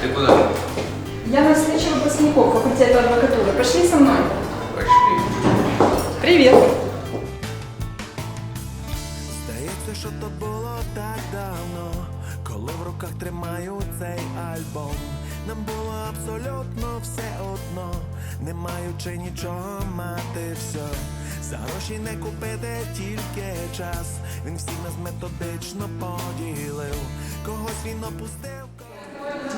Ты куда? Я на встречу выпускников факультета адвокатуры. Пошли со мной. Пошли. Привет. Здається, що то було так давно, коли в руках тримаю цей альбом. Нам було абсолютно все одно, не маючи нічого мати все. За гроші не купити тільки час. Він всіх нас методично поділив, когось він опустив.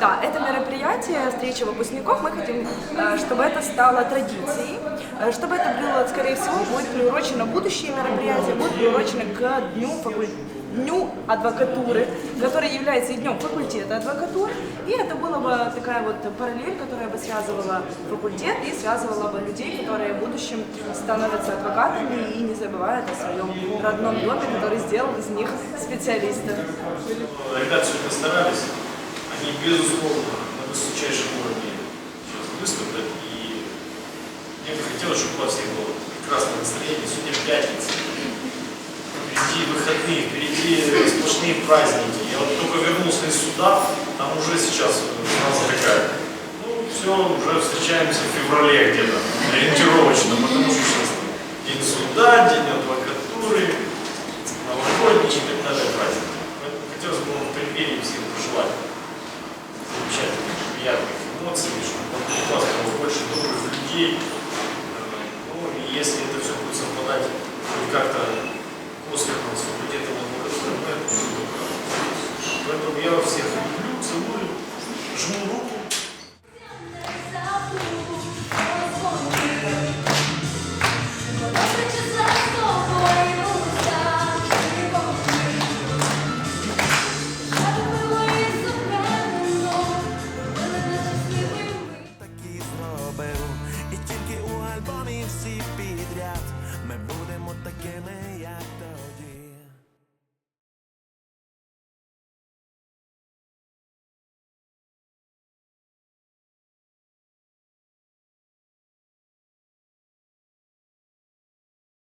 Да, это мероприятие, встреча выпускников, мы хотим, э, чтобы это стало традицией, э, чтобы это было, скорее всего, будет приурочено, будущее мероприятие будет приурочено к дню, факуль... дню адвокатуры, который является и днем факультета адвокатуры, и это была бы такая вот параллель, которая бы связывала факультет и связывала бы людей, которые в будущем становятся адвокатами и не забывают о своем родном доме, который сделал из них специалистов. Ребята сегодня старались. Они, безусловно, на высочайшем уровне сейчас выступят. И мне бы хотелось, чтобы у вас всех было прекрасное настроение. Сегодня пятница. Впереди выходные, впереди сплошные праздники. Я вот только вернулся из суда, там уже сейчас фраза такая. Ну, все, уже встречаемся в феврале где-то, ориентировочно, потому что сейчас день суда, день адвокатуры, новогодний и так далее праздники. Хотелось бы вам в преддверии всем пожелать цинично. Больше добрых людей. Э, ну, и если это все будет совпадать хоть как-то